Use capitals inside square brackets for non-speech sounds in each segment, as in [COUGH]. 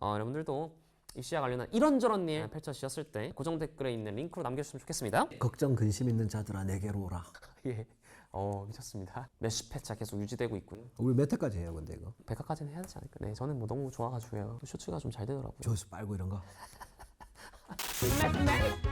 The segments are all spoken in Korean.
어, 여러분들도 입시와 관련한 이런저런 일 펼쳐지셨을 때 고정 댓글에 있는 링크로 남겨주시면 좋겠습니다. 걱정 근심 있는 자들아 내게로 오라. [LAUGHS] 예. 어 미쳤습니다. 몇십 회차 계속 유지되고 있고요. 우리 몇 회까지 해요 근데 이거? 백화까지는 해야 되지 않을까? 네, 저는 뭐 너무 좋아가지고요. 쇼츠가 좀 잘 되더라고요. 조회수 빨고 이런 거. [LAUGHS]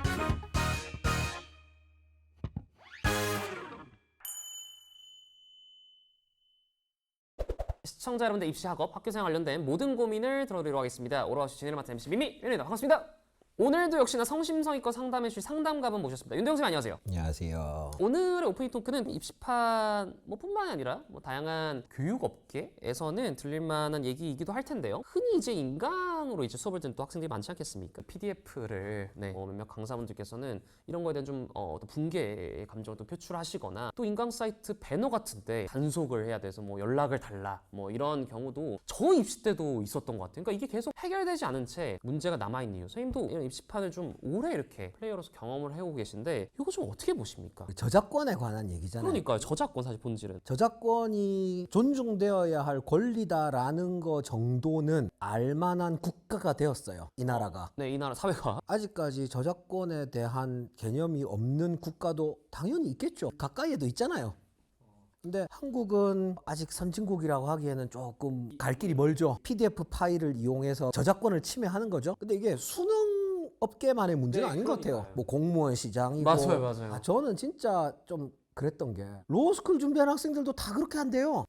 시청자 여러분들 입시 학업, 학교생활 관련된 모든 고민을 들어드리도록 하겠습니다. 오라워시 진행을 맡은 MC 미미 윤입니다. 반갑습니다. 오늘도 역시나 성심성의껏 상담해 주실 상담가분 모셨습니다. 윤대영 선생님 안녕하세요. 안녕하세요. 오늘의 오프닝 토크는 입시판 뭐 뿐만이 아니라 뭐 다양한 교육업계에서는 들릴만한 얘기이기도 할 텐데요. 흔히 이제 인강으로 이제 수업을 듣는 또 학생들이 많지 않겠습니까? PDF를 네, 어, 몇몇 강사분들께서는 이런 거에 대한 좀 어, 떤 붕괴의 감정을 또 표출하시거나 또 인강 사이트 배너 같은데 단속을 해야 돼서 뭐 연락을 달라 뭐 이런 경우도 저 입시 때도 있었던 것 같아요. 그러니까 이게 계속 해결되지 않은 채 문제가 남아 있는 이유. 선생님도 입시판을 좀 오래 이렇게 플레이어로서 경험을 해오고 계신데 이거 좀 어떻게 보십니까? 저작권에 관한 얘기잖아요. 그러니까요. 저작권 사실 본질은. 저작권이 존중되어야 할 권리다라는 거 정도는 알만한 국가가 되었어요. 이 나라가. 네, 이 나라 사회가. [LAUGHS] 아직까지 저작권에 대한 개념이 없는 국가도 당연히 있겠죠. 가까이에도 있잖아요. 근데 한국은 아직 선진국이라고 하기에는 조금 갈 길이 멀죠. PDF 파일을 이용해서 저작권을 침해하는 거죠. 근데 이게 수능 업계만의 문제는 네, 아닌 것 같아요. 그러니까요. 뭐 공무원 시장이고 맞아요, 맞아요. 아, 저는 진짜 좀 그랬던 게 로스쿨 준비하는 학생들도 다 그렇게 한대요.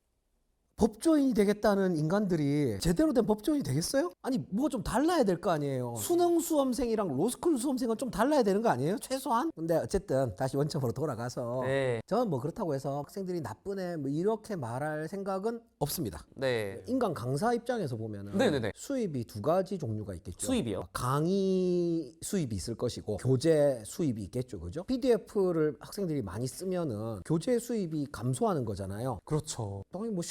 법조인이 되겠다는 인간들이 제대로 된 법조인이 되겠어요? 아니 뭐 좀 달라야 될 거 아니에요. 수능 수험생이랑 로스쿨 수험생은 좀 달라야 되는 거 아니에요? 최소한? 근데 어쨌든 다시 원점으로 돌아가서 네. 저는 뭐 그렇다고 해서 학생들이 나쁘네 뭐 이렇게 말할 생각은 없습니다. 네. 인간 강사 입장에서 보면은 네네네. 수입이 두 가지 종류가 있겠죠. 수입이요? 강의 수입이 있을 것이고 교재 수입이 있겠죠, 그죠? PDF를 학생들이 많이 쓰면은 교재 수입이 감소하는 거잖아요. 그렇죠. 당연히 뭐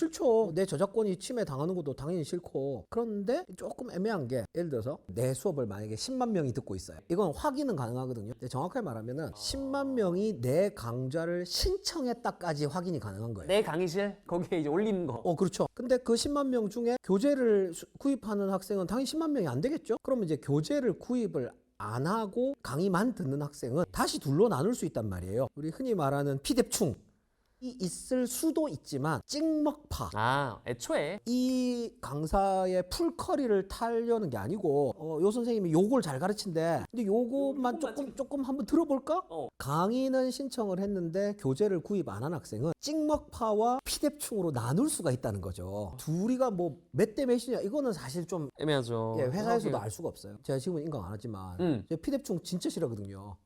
내 저작권이 침해 당하는 것도 당연히 싫고. 그런데 조금 애매한 게 예를 들어서 내 수업을 만약에 10만 명이 듣고 있어요. 이건 확인은 가능하거든요. 근데 정확하게 말하면 10만 명이 내 강좌를 신청했다까지 확인이 가능한 거예요. 내 강의실 거기에 이제 올리는 거. 어, 그렇죠. 근데 그 10만 명 중에 교재를 수- 구입하는 학생은 당연히 10만 명이 안 되겠죠? 그러면 이제 교재를 구입을 안 하고 강의만 듣는 학생은 다시 둘로 나눌 수 있단 말이에요. 우리 흔히 말하는 피대충. 이 있을 수도 있지만 찍먹파. 아, 애초에 이 강사의 풀커리를 타려는 게 아니고 어, 요 선생님이 요걸 잘 가르친대. 근데 요것만 조금 조금 한번 들어볼까? 어. 강의는 신청을 했는데 교재를 구입 안 한 학생은 찍먹파와 피대충으로 나눌 수가 있다는 거죠. 둘이가 뭐 몇 대 몇이냐 이거는 사실 좀 애매하죠. 예, 회사에서도. 알 수가 없어요. 제가 지금은 인강 안 하지만 음. 제가 피대충 진짜 싫어하거든요.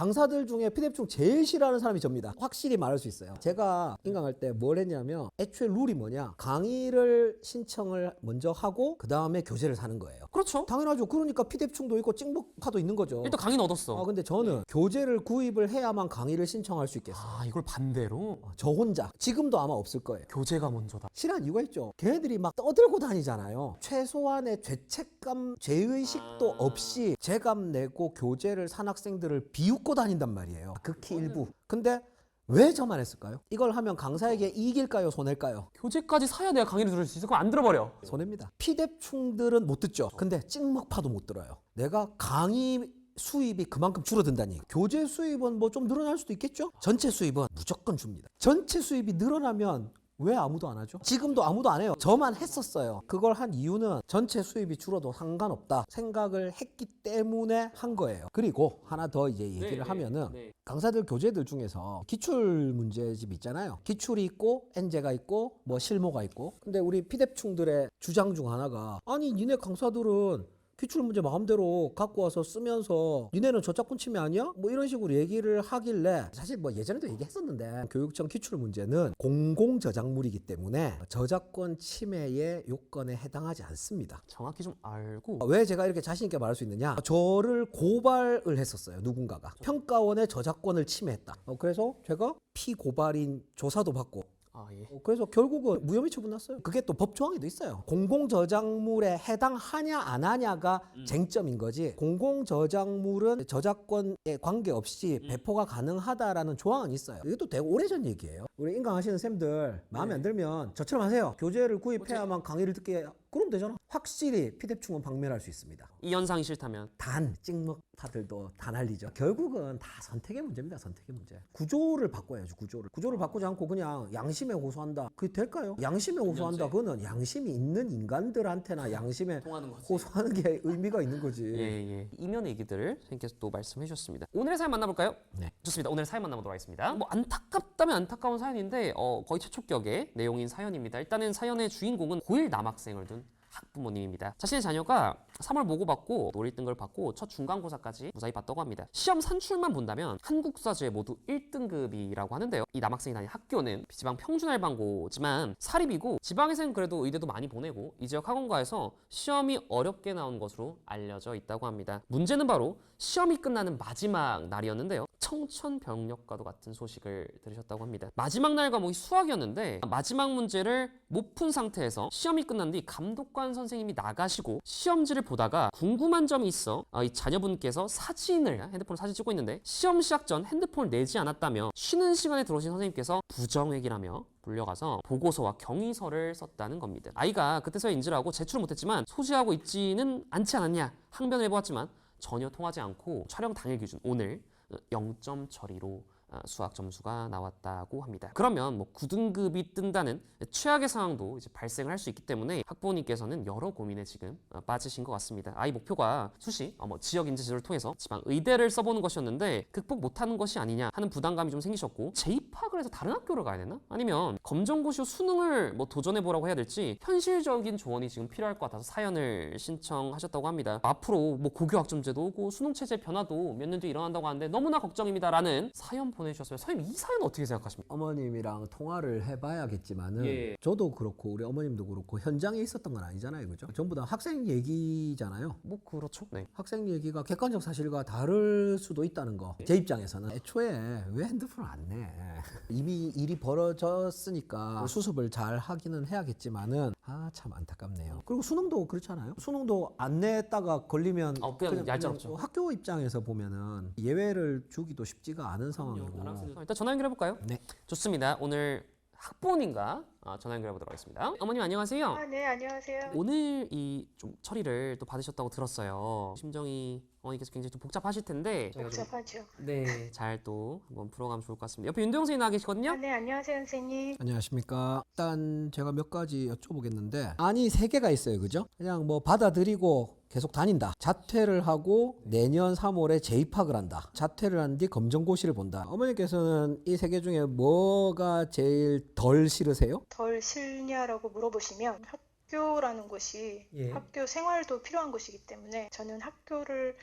강사들 중에 피대충 제일 싫어하는 사람이 접니다. 확실히 말할 수 있어요. 제가 인강할 때 뭘 했냐면 애초에 룰이 뭐냐 강의를 신청을 먼저 하고 그 다음에 교재를 사는 거예요. 그렇죠. 당연하죠. 그러니까 피대충도 있고 찍먹파도 있는 거죠. 일단 강의는 얻었어. 아 근데 저는 교재를 구입을 해야만 강의를 신청할 수 있겠어요. 아, 이걸 반대로 저 혼자 지금도 아마 없을 거예요. 교재가 먼저다. 싫어한 이유가 있죠. 걔네들이 막 떠들고 다니잖아요. 최소한의 죄책감, 죄의식도 없이 죄감 내고 교재를 산 학생들을 비웃 고 다닌단 말이에요. 극히 일부. 근데 왜 저만 했을까요? 이걸 하면 강사에게 이길까요? 손해일까요? 교재까지 사야 내가 강의를 들을 수 있어. 그럼 안 들어버려. 손해입니다. 피대충들은 못 듣죠. 근데 찍먹파도 못 들어요. 내가 강의 수입이 그만큼 줄어든다니. 얘기. 교재 수입은 뭐 좀 늘어날 수도 있겠죠? 전체 수입은 무조건 줍니다. 전체 수입이 늘어나면 왜 아무도 안 하죠? 지금도 아무도 안 해요. 저만 했었어요. 그걸 한 이유는 전체 수입이 줄어도 상관없다 생각을 했기 때문에 한 거예요. 그리고 하나 더 이제 얘기를 네, 네, 하면은 네. 강사들 교재들 중에서 기출 문제집 있잖아요. 기출이 있고 엔제가 있고 뭐 실모가 있고. 근데 우리 피대충들의 주장 중 하나가 아니 니네 강사들은 기출 문제 마음대로 갖고 와서 쓰면서 니네는 저작권 침해 아니야? 뭐 이런 식으로 얘기를 하길래 사실 뭐 예전에도 얘기했었는데 교육청 기출 문제는 공공 저작물이기 때문에 저작권 침해의 요건에 해당하지 않습니다. 정확히 좀 알고 왜 제가 이렇게 자신 있게 말할 수 있느냐? 저를 고발을 했었어요. 누군가가 평가원의 저작권을 침해했다. 어, 그래서 제가 피고발인 조사도 받고. 아, 예. 어, 그래서 결국은 무혐의 처분 났어요. 그게 또 법 조항에도 있어요. 공공 저작물에 해당하냐 안 하냐가 쟁점인 거지. 공공 저작물은 저작권에 관계없이 배포가 가능하다라는 조항은 있어요. 이것도 되게 오래전 얘기예요. 우리 인강 하시는 쌤들 마음에 안 들면 저처럼 하세요. 교재를 구입해야만 강의를 듣게 그럼 되잖아. 확실히 피대충은 박멸할 수 있습니다. 이 현상이 싫다면 단 찍먹파들도 다 날리죠. 결국은 다 선택의 문제입니다. 선택의 문제. 구조를 바꿔야죠. 구조를. 구조를 바꾸지 않고 그냥 양심에 호소한다. 그게 될까요? 양심에 호소한다. 그거는 양심이 있는 인간들한테나 양심에 통하는 거지. 호소하는 게 의미가 있는 거지. [LAUGHS] 예, 예. 이면 얘기들을 선생님께서 또 말씀해 주셨습니다. 오늘의 사연 만나볼까요? 네. 좋습니다. 오늘 사연 만나보도록 하겠습니다. 뭐 안타깝다면 안타까운 사연 인데 어, 거의 최초격의 내용인 사연입니다. 일단은 사연의 주인공은 고1 남학생을 둔 학부모님입니다. 자신의 자녀가 3월 모고받고 노릴 등급을 받고 첫 중간고사까지 무사히 봤다고 합니다. 시험 산출만 본다면 한국사주에 모두 1등급이라고 하는데요. 이 남학생이 다니는 학교는 지방 평준 알방고지만 사립이고 지방에서는 그래도 의대도 많이 보내고 이 지역 학원가에서 시험이 어렵게 나온 것으로 알려져 있다고 합니다. 문제는 바로 시험이 끝나는 마지막 날이었는데요. 청천벽력과도 같은 소식을 들으셨다고 합니다. 마지막 날 과목이 수학이었는데 마지막 문제를 못 푼 상태에서 시험이 끝난 뒤 감독관 선생님이 나가시고 시험지를 보다가 궁금한 점이 있어 어, 이 자녀분께서 사진을 핸드폰으로 사진 찍고 있는데 시험 시작 전 핸드폰을 내지 않았다며 쉬는 시간에 들어오신 선생님께서 부정액이라며 불려가서 보고서와 경위서를 썼다는 겁니다. 아이가 그때서야 인지를 하고 제출을 못했지만 소지하고 있지는 않지 않았냐 항변을 해보았지만 전혀 통하지 않고 촬영 당일 기준 오늘 0점 처리로 아, 수학 점수가 나왔다고 합니다. 그러면 뭐 9등급이 뜬다는 최악의 상황도 이제 발생을 할 수 있기 때문에 학부모님께서는 여러 고민에 지금 어, 빠지신 것 같습니다. 아이 목표가 수시 어, 뭐 지역 인재 지도를 통해서 지방 의대를 써보는 것이었는데 극복 못하는 것이 아니냐 하는 부담감이 좀 생기셨고 재입학을 해서 다른 학교를 가야 되나? 아니면 검정고시 후 수능을 뭐 도전해 보라고 해야 될지 현실적인 조언이 지금 필요할 것 같아서 사연을 신청하셨다고 합니다. 앞으로 뭐 고교 학점제도 오고 수능 체제 변화도 몇 년 뒤에 일어난다고 하는데 너무나 걱정입니다라는 사연 보내주셨어요. 선생님 이 사연 어떻게 생각하십니까? 어머님이랑 통화를 해봐야겠지만은 예. 저도 그렇고 우리 어머님도 그렇고 현장에 있었던 건 아니잖아요, 그죠? 전부 다 학생 얘기잖아요. 뭐 그렇죠. 네. 학생 얘기가 객관적 사실과 다를 수도 있다는 거. 제 입장에서는 애초에 왜 핸드폰을 안 내? [LAUGHS] 이미 일이 벌어졌으니까 수습을 잘 하기는 해야겠지만은 아 참 안타깝네요. 그리고 수능도 그렇잖아요. 수능도 안 냈다가 걸리면 어, 그냥 얄짤없죠. 뭐 학교 입장에서 보면은 예외를 주기도 쉽지가 않은 상황이 고. 일단 전화 연결해 볼까요? 네. 좋습니다. 오늘 학부모님과 아, 전화 연결해 보도록 하겠습니다. 어머님 안녕하세요. 아, 네, 안녕하세요. 오늘 이 좀 처리를 또 받으셨다고 들었어요. 심정이 어머니께서 굉장히 좀 복잡하실 텐데 복잡하죠. 네, 잘 또 한번 풀어가면 좋을 것 같습니다. 옆에 윤도영 선생님 나와 계시거든요. 아, 네, 안녕하세요, 선생님. 안녕하십니까. 일단 제가 몇 가지 여쭤보겠는데 안이 세 개가 있어요. 그죠? 그냥 뭐 받아들이고 계속 다닌다. 자퇴를 하고 내년 3월에 재입학을 한다. 자퇴를 한 뒤 검정고시를 본다. 어머니께서는 이 세 개 중에 뭐가 제일 덜 싫으세요? 덜 싫냐라고 물어보시면 학교라는 곳이 예. 학교 생활도 필요한 곳이기 때문에 저는 학교를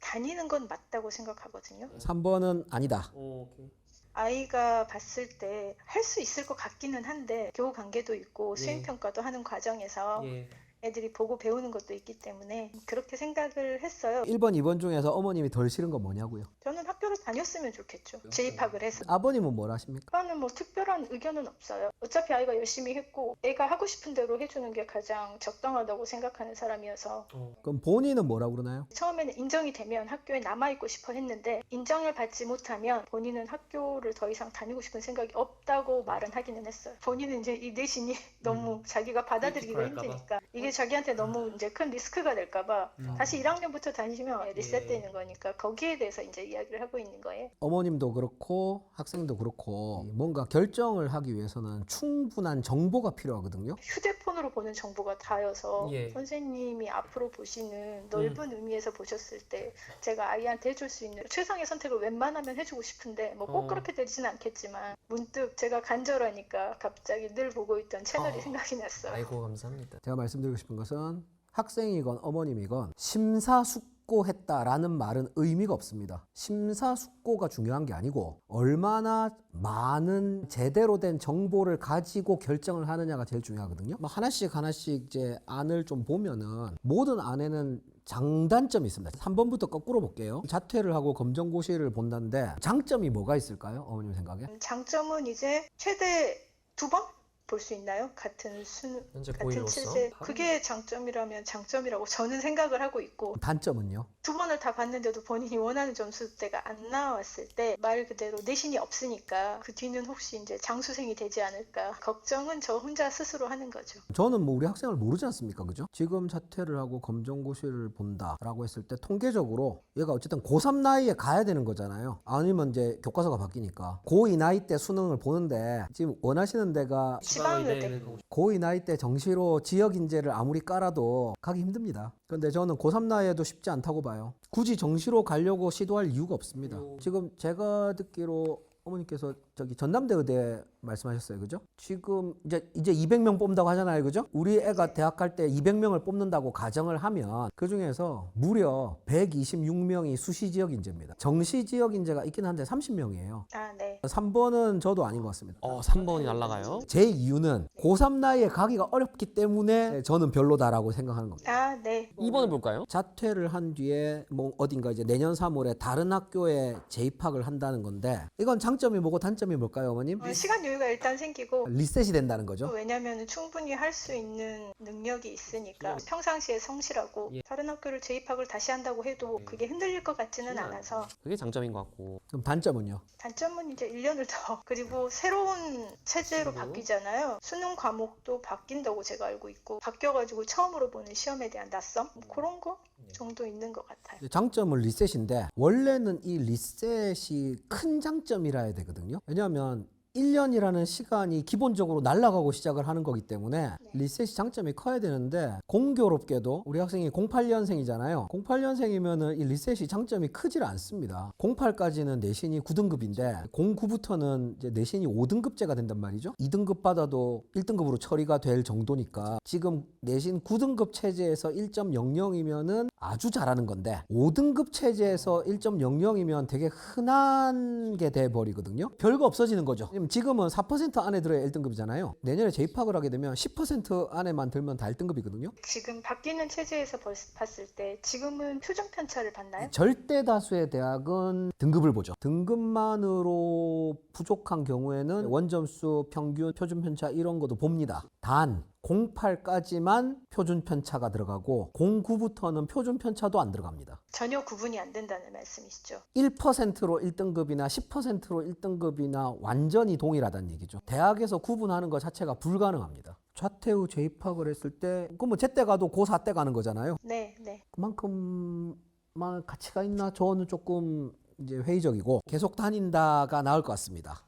다니는 건 맞다고 생각하거든요. 3번은 아니다. 오케이. 아이가 봤을 때 할 수 있을 것 같기는 한데 교우 관계도 있고 예. 수행 평가도 하는 과정에서 예. 애들이 보고 배우는 것도 있기 때문에 그렇게 생각을 했어요. 1번, 2번 중에서 어머님이 덜 싫은 건 뭐냐고요? 저는 학교를 다녔으면 좋겠죠. 재입학을 해서. 아버님은 뭘 하십니까? 저는 뭐 특별한 의견은 없어요. 어차피 아이가 열심히 했고 애가 하고 싶은 대로 해주는 게 가장 적당하다고 생각하는 사람이어서 그럼 본인은 뭐라고 그러나요? 처음에는 인정이 되면 학교에 남아있고 싶어 했는데 인정을 받지 못하면 본인은 학교를 더 이상 다니고 싶은 생각이 없다고 말은 하기는 했어요. 본인은 이제 이 내신이 [LAUGHS] 너무 자기가 받아들이기가 힘드니까 이게 자기한테 너무 이제 큰 리스크가 될까봐 다시 1학년부터 다니시면 리셋되는 거니까 거기에 대해서 이제 이야기를 하고 있는 거예요. 어머님도 그렇고 학생도 그렇고 뭔가 결정을 하기 위해서는 충분한 정보가 필요하거든요. 휴대폰으로 보는 정보가 다여서 예. 선생님이 앞으로 보시는 넓은 의미에서 보셨을 때 제가 아이한테 해줄 수 있는 최상의 선택을 웬만하면 해주고 싶은데 뭐꼭 어. 그렇게 되지는 않겠지만 문득 제가 간절하니까 갑자기 늘 보고 있던 채널이 어. 생각이 났어요. 아이고 감사합니다. 제가 말씀드리고 싶은 것은 학생이건 어머님이건 심사숙고했다라는 말은 의미가 없습니다. 심사숙고가 중요한 게 아니고 얼마나 많은 제대로 된 정보를 가지고 결정을 하느냐가 제일 중요하거든요. 뭐 하나씩 하나씩 이제 안을 좀 보면은 모든 안에는 장단점이 있습니다. 3번부터 거꾸로 볼게요. 자퇴를 하고 검정고시를 본다는데 장점이 뭐가 있을까요? 어머님 생각에? 음, 장점은 이제 최대 두 번? 볼 수 있나요? 같은 수능 현재 같은 고의로서 체제 그게 장점이라면 장점이라고 저는 생각을 하고 있고 단점은요? 두 번을 다 봤는데도 본인이 원하는 점수대가 안 나왔을 때 말 그대로 내신이 없으니까 그 뒤는 혹시 이제 장수생이 되지 않을까 걱정은 저 혼자 스스로 하는 거죠. 저는 뭐 우리 학생을 모르지 않습니까? 그죠? 지금 자퇴를 하고 검정고시를 본다라고 했을 때 통계적으로 얘가 어쨌든 고3 나이에 가야 되는 거잖아요. 아니면 이제 교과서가 바뀌니까. 고2 나이 때 수능을 보는데 지금 원하시는 데가 지방의대 고2 나이 때 정시로 지역 인재를 아무리 깔아도 가기 힘듭니다. 근데 저는 고3 나이에도 쉽지 않다고 봐요. 굳이 정시로 가려고 시도할 이유가 없습니다. 지금 제가 듣기로 어머니께서 저기 전남대 의대 말씀하셨어요. 그죠? 지금 이제 이제 200명 뽑는다고 하잖아요. 그죠? 우리 애가 대학 갈 때 200명을 뽑는다고 가정을 하면 그 중에서 무려 126명이 수시 지역 인재입니다. 정시 지역 인재가 있긴 한데 30명이에요. 아 네. 3번은 저도 아닌 것 같습니다. 어 3번이 날라가요. 제 이유는 고3 나이에 가기가 어렵기 때문에 저는 별로다라고 생각하는 겁니다. 아 네. 2번을 볼까요? 자퇴를 한 뒤에 뭐 어딘가 이제 내년 3월에 다른 학교에 재입학을 한다는 건데 이건 장점이 뭐고 단점이 뭘까요, 어머님? 어, 시간 여유가 일단 생기고 리셋이 된다는 거죠. 왜냐하면 충분히 할 수 있는 능력이 있으니까 평상시에 성실하고 예. 다른 학교를 재입학을 다시 한다고 해도 그게 흔들릴 것 같지는 않아서 그게 장점인 것 같고 그럼 단점은요? 단점은 이제 1년을 더 [LAUGHS] 그리고 새로운 체제로 바뀌잖아요. 수능 과목도 바뀐다고 제가 알고 있고 바뀌어가지고 처음으로 보는 시험에 대한 낯섦 뭐 그런 거 정도 있는 것 같아요. 장점은 리셋인데 원래는 이 리셋이 큰 장점이라 해야 되거든요. 왜냐하면 1년이라는 시간이 기본적으로 날아가고 시작을 하는 거기 때문에 리셋이 장점이 커야 되는데 공교롭게도 우리 학생이 08년생이잖아요. 08년생이면은 이 리셋이 장점이 크질 않습니다. 08까지는 내신이 9등급인데 09부터는 이제 내신이 5등급제가 된단 말이죠. 2등급 받아도 1등급으로 처리가 될 정도니까 지금 내신 9등급 체제에서 1.00이면은 아주 잘하는 건데 5등급 체제에서 1.00이면 되게 흔한 게 돼 버리거든요. 별거 없어지는 거죠. 왜냐면 지금은 4% 안에 들어야 1등급이잖아요. 내년에 재입학을 하게 되면 10% 안에만 들면 다 1등급이거든요. 지금 바뀌는 체제에서 벌- 봤을 때 지금은 표준 편차를 받나요? 절대 다수의 대학은 등급을 보죠. 등급만으로 부족한 경우에는 원점수, 평균, 표준 편차 이런 것도 봅니다. 단 08까지만 표준 편차가 들어가고 09부터는 표준 편차도 안 들어갑니다. 전혀 구분이 안 된다는 말씀이시죠. 1%로 1등급이나 10%로 1등급이나 완전히 동일하다는 얘기죠. 대학에서 구분하는 것 자체가 불가능합니다. 후 재입학을 했을 때, 그럼 뭐 제때 가도 고4 때 가는 거잖아요. 네, 네. 그만큼만 가치가 있나? 저는 조금 이제 회의적이고 계속 다닌다가 나을 것 같습니다.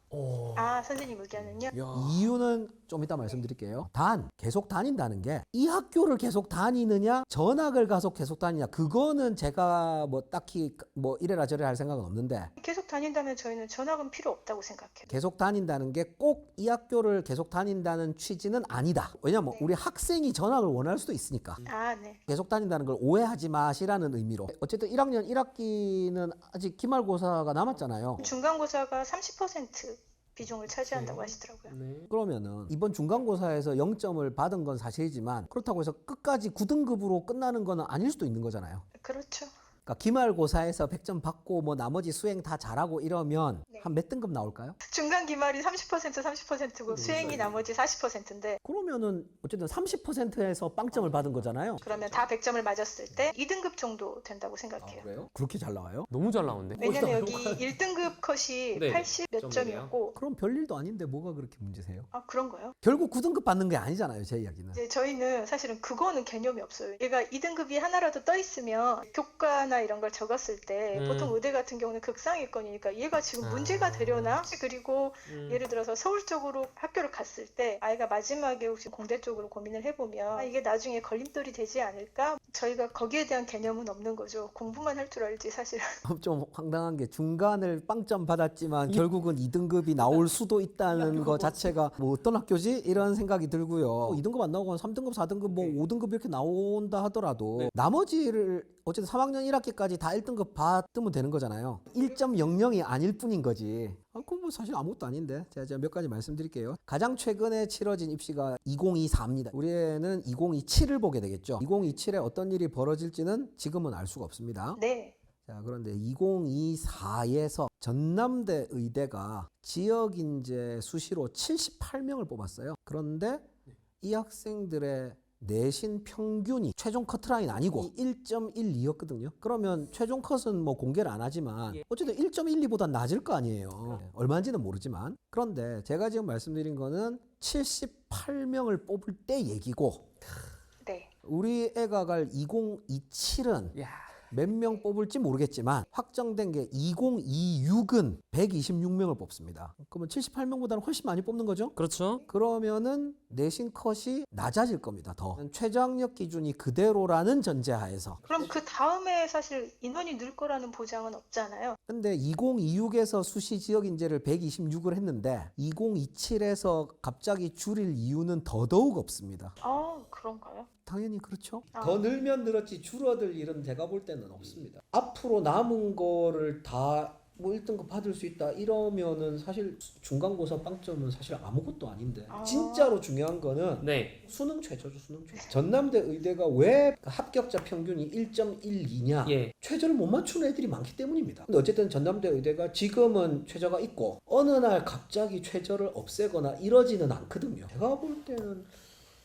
아, 선생님 의견은요? 이유는 좀 이따 말씀드릴게요. 단 계속 다닌다는 게 이 학교를 계속 다니느냐, 전학을 가서 계속 다니냐, 그거는 제가 뭐 딱히 뭐 이래라 저래라 할 생각은 없는데 계속 다닌다면 저희는 전학은 필요 없다고 생각해요. 계속 다닌다는 게 꼭 이 학교를 계속 다닌다는 취지는 아니다. 왜냐면 우리 학생이 전학을 원할 수도 있으니까. 아, 네. 계속 다닌다는 걸 오해하지 마시라는 의미로. 어쨌든 1학년 1학기는 아직 기말고사가 남았잖아요. 중간고사가 30% 비중을 차지한다고 하시더라고요. 네. 그러면은 이번 중간고사에서 0점을 받은 건 사실이지만 그렇다고 해서 끝까지 9등급으로 끝나는 거는 아닐 수도 있는 거잖아요. 그렇죠. 그러니까 기말고사에서 100점 받고 뭐 나머지 수행 다 잘하고 이러면 네. 한 몇 등급 나올까요? 중간 기말이 30% 30%고 수행이 나머지 40%인데 그러면은 어쨌든 30%에서 빵점을 받은 거잖아요. 그러면 다 100점을 맞았을 때 2등급 정도 된다고 생각해요. 그래요? 그렇게 잘 나와요? 너무 잘 나오는데. 왜냐면 여기 1등급 컷이 네, 80 몇 점이네요. 점이었고 그럼 별일도 아닌데 뭐가 그렇게 문제세요? 아 그런 거요? 결국 9등급 받는 게 아니잖아요, 제 이야기는. 이제 저희는 사실은 그거는 개념이 없어요. 얘가 2등급이 하나라도 떠 있으면 교과 나 이런 걸 적었을 때 음. 보통 의대 같은 경우는 극상위권이니까 얘가 지금 아. 문제가 되려나? 그리고 음. 예를 들어서 서울 쪽으로 학교를 갔을 때 아이가 마지막에 혹시 공대 쪽으로 고민을 해보면 아, 이게 나중에 걸림돌이 되지 않을까? 저희가 거기에 대한 개념은 없는 거죠. 공부만 할 줄 알지 사실은. [LAUGHS] 좀 황당한 게 중간을 빵점 받았지만 결국은 2등급이 나올 수도 있다는 거 자체가 뭐 어떤 학교지? 이런 생각이 들고요. 2등급 안 나오고 3등급, 4등급, 뭐 5등급 이렇게 나온다 하더라도 나머지를 어쨌든 3학년 1학기까지 다 1등급 받으면 되는 거잖아요. 1.00이 아닐 뿐인 거지. 아, 그건 뭐 사실 아무것도 아닌데. 제가, 제가 몇 가지 말씀드릴게요. 가장 최근에 치러진 입시가 2024입니다. 우리 애는 2027을 보게 되겠죠. 2027에 어떤 일이 벌어질지는 지금은 알 수가 없습니다. 네. 자, 그런데 2024에서 전남대 의대가 지역 인재 수시로 78명을 뽑았어요. 그런데 이 학생들의 내신 평균이 최종 커트라인 아니고 1.12였거든요. 그러면 최종 컷은 뭐 공개를 안 하지만 어쨌든 1.12보다 낮을 거 아니에요. 네, 얼마인지는 모르지만 그런데 제가 지금 말씀드린 거는 78명을 뽑을 때 얘기고 네. 우리 애가 갈 2027은 야. 몇 명 뽑을지 모르겠지만 확정된 게 2026은 126명을 뽑습니다. 그러면 78명보다는 훨씬 많이 뽑는 거죠? 그렇죠. 그러면은 내신 컷이 낮아질 겁니다. 더 최저학력 기준이 그대로라는 전제하에서. 그럼 그 다음에 사실 인원이 늘 거라는 보장은 없잖아요. 근데 2026에서 수시 지역 인재를 126을 했는데 2027에서 갑자기 줄일 이유는 더더욱 없습니다. 아, 그런가요? 당연히 그렇죠. 아. 더 늘면 늘었지 줄어들 일은 제가 볼 때는 없습니다. 앞으로 남은 거를 다 뭐 1등급 받을 수 있다 이러면은 사실 중간고사 빵점은 사실 아무것도 아닌데 아. 진짜로 중요한 거는 네. 수능 최저죠 수능 최저. 전남대 의대가 왜 합격자 평균이 1.12냐 예. 최저를 못 맞추는 애들이 많기 때문입니다. 근데 어쨌든 전남대 의대가 지금은 최저가 있고 어느 날 갑자기 최저를 없애거나 이러지는 않거든요. 제가 볼 때는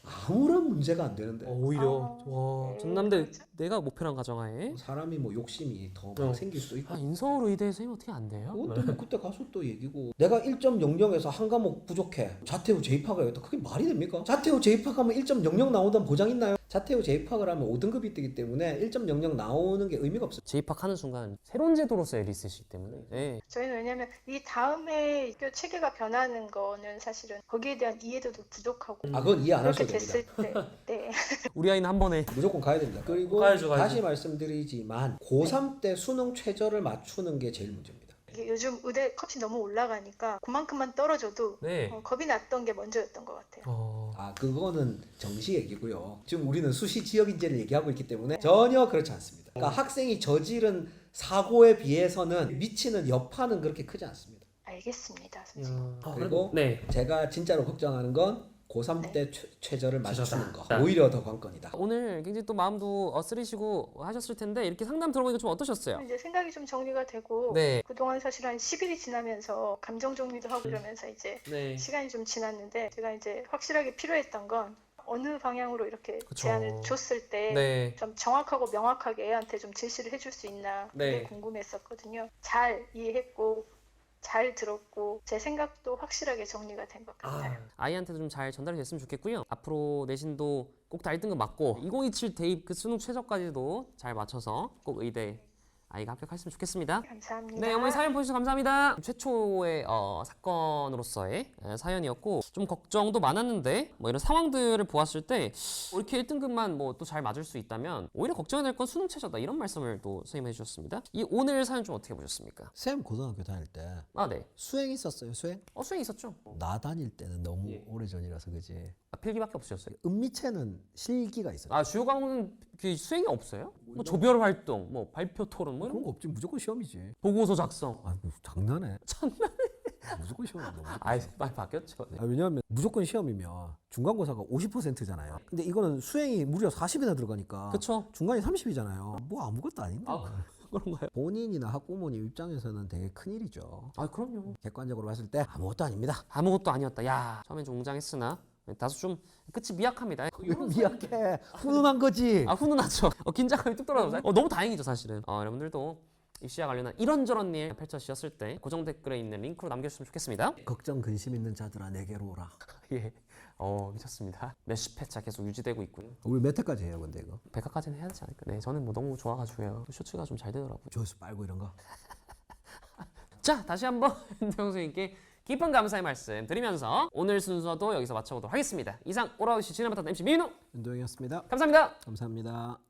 아무런 문제가 안 되는데. 어, 오히려. 아, 와 네. 전남대 내가 목표란 가정하에 사람이 뭐 욕심이 더 어. 막 생길 수도 있고 아 인서울 의대 선생님 어떻게 안 돼요? 그것도 뭐 그때 가서 또 얘기고 내가 1.00에서 한 과목 부족해 자퇴후 재입학을 했다 그게 말이 됩니까? 자퇴후 재입학하면 1.00 나오던 보장 있나요? 자퇴후 재입학을 하면 5등급이 뜨기 때문에 1.00 나오는 게 의미가 없어요 재입학하는 순간 새로운 제도로서의 리셋이기 때문에 예. 저희는 왜냐면 이 다음에 학교 체계가 변하는 거는 사실은 거기에 대한 이해도도 부족하고 아 그건 이해 안 그렇게 하셔도 됩니다 됐을 때, 네. [LAUGHS] 우리 아이는 한 번에 무조건 가야 됩니다 그리고 가야죠, 가야죠. 다시 말씀드리지만 고3 때 수능 최저를 맞추는 게 제일 문제입니다 이게 요즘 의대 컷이 너무 올라가니까 그만큼만 떨어져도 네. 어, 겁이 났던 게 먼저였던 것 같아요. 어. 아 그거는 정시 얘기고요. 지금 우리는 수시 지역 인재를 얘기하고 있기 때문에 전혀 그렇지 않습니다. 그러니까 학생이 저지른 사고에 비해서는 미치는 여파는 그렇게 크지 않습니다. 알겠습니다, 선생님. 야. 아, 그리고 네. 제가 진짜로 걱정하는 건 고3 때 최, 최저를 맞추는 거. 오히려 더 관건이다. 오늘 굉장히 또 마음도 어, 쓰리시고 하셨을 텐데 이렇게 상담 들어보니까 좀 어떠셨어요? 이제 생각이 좀 정리가 되고 네. 그동안 사실 한 10일이 지나면서 감정 정리도 음. 하고 이러면서 이제 네. 시간이 좀 지났는데 제가 이제 확실하게 필요했던 건 어느 방향으로 이렇게 그쵸. 제안을 줬을 때 네. 좀 정확하고 명확하게 애한테 좀 제시를 해줄 수 있나 그게 네. 궁금했었거든요. 잘 이해했고 잘 들었고 제 생각도 확실하게 정리가 된 것 같아요. 아, 아이한테도 좀 잘 전달이 됐으면 좋겠고요. 앞으로 내신도 꼭 다 1등급 맞고 2027 대입 그 수능 최저까지도 잘 맞춰서 꼭 의대 아이가 합격했으면 좋겠습니다. 감사합니다. 네, 어머니 사연 보셔서 감사합니다. 최초의 어, 사건으로서의 에, 사연이었고 좀 걱정도 많았는데 뭐 이런 상황들을 보았을 때 어, 이렇게 1등급만 뭐 또 잘 맞을 수 있다면 오히려 걱정이 될 건 수능 최저다 이런 말씀을 또 선생님 해주셨습니다. 이 오늘 사연 좀 어떻게 보셨습니까? 쌤 고등학교 다닐 때 아 네, 수행 있었어요 수행? 어 수행 있었죠? 나 다닐 때는 너무 예. 오래 전이라서 그지. 아, 필기밖에 없으셨어요. 은미체는 실기가 있어요. 아 주요 과목은 그 수행이 없어요? 뭐 조별 활동, 뭐 발표 토론, 뭐 이런 그런 거거 없지 무조건 시험이지. 보고서 작성. 아 뭐, 장난해? 장난해? 무조건 시험이야. [LAUGHS] 아 많이 바뀌었죠. 네. 아, 왜냐하면 무조건 시험이면 중간고사가 50%잖아요. 근데 이거는 수행이 무려 40이나 들어가니까 그쵸? 중간이 30이잖아요. 뭐 아무것도 아닌데. 아 [LAUGHS] 그런가요? 본인이나 학부모님 입장에서는 되게 큰 일이죠. 아 그럼요. 객관적으로 봤을 때 아무것도 아닙니다. 아무것도 아니었다. 야 처음엔 좀 웅장했으나 다소 좀 끝이 미약합니다. 미약해. 훈훈한 거지. 아 훈훈하죠. 어, 긴장감이 뚝 떨어져. 어, 너무 다행이죠 사실은. 어, 여러분들도 입시와 관련한 이런저런 일 펼쳐지셨을 때 고정 댓글에 있는 링크로 남겨주시면 좋겠습니다. 걱정 근심 있는 자들아 내게로 오라. [LAUGHS] 예. 어 미쳤습니다. 몇십 회차 계속 유지되고 있고요. 우리 몇 회까지 해요, 근데 이거? 백화까지는 해야 되지 않을까? 네, 저는 뭐 너무 좋아가지고요. 또 쇼츠가 좀 잘 되더라고요. 조회수 빨고 이런 거. [LAUGHS] 자, 다시 한번 [LAUGHS] 윤태영 선생님께 깊은 감사의 말씀 드리면서 오늘 순서도 여기서 마쳐보도록 하겠습니다. 이상 오라우시 진행맡았던 MC 민우 윤도영이었습니다. 감사합니다. 감사합니다.